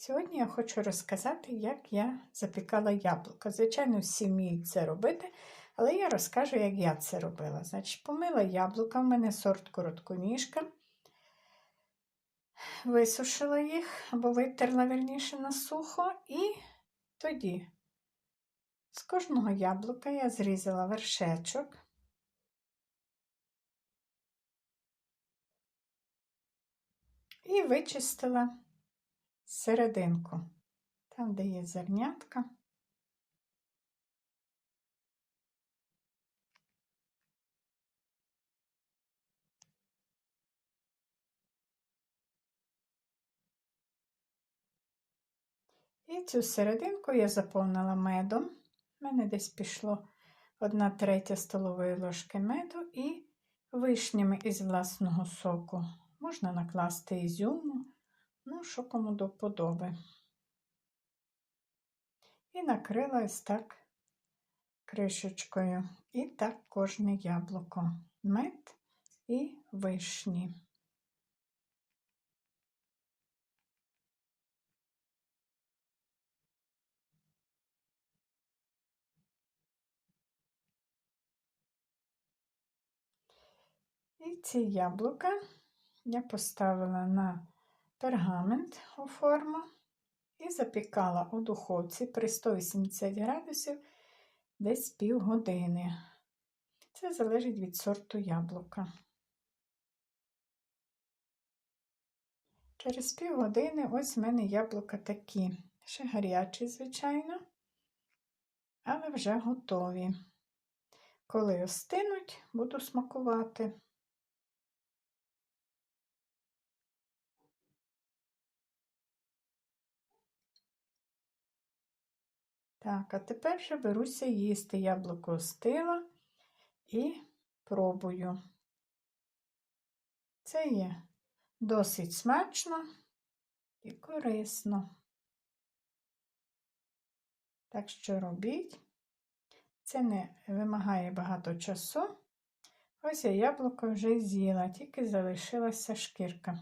Сьогодні я хочу розказати, як я запікала яблуко. Звичайно, всі вміють це робити, але я розкажу, як я це робила. Значить, помила яблука, в мене сорт коротконіжка. Висушила їх або витерла вірніше на сухо, і тоді з кожного яблука я зрізала вершечок. І вичистила серединку, там, де є зернятка. І цю серединку я заповнила медом. У мене десь пішло 1 третя столової ложки меду і вишнями із власного соку. Можна накласти ізюму, ну, що кому до вподоби. І накрила ось так кришечкою. І так кожне яблуко. Мед і вишні. І ці яблука я поставила на пергамент у форму і запікала у духовці при 180 градусів десь півгодини. Це залежить від сорту яблука. Через півгодини ось в мене яблука такі. Ще гарячі, звичайно, але вже готові. Коли остинуть, буду смакувати. Так, а тепер вже беруся їсти яблуко остило і пробую. Це є досить смачно і корисно. Так що робіть. Це не вимагає багато часу. Ось я яблуко вже з'їла, тільки залишилася шкірка.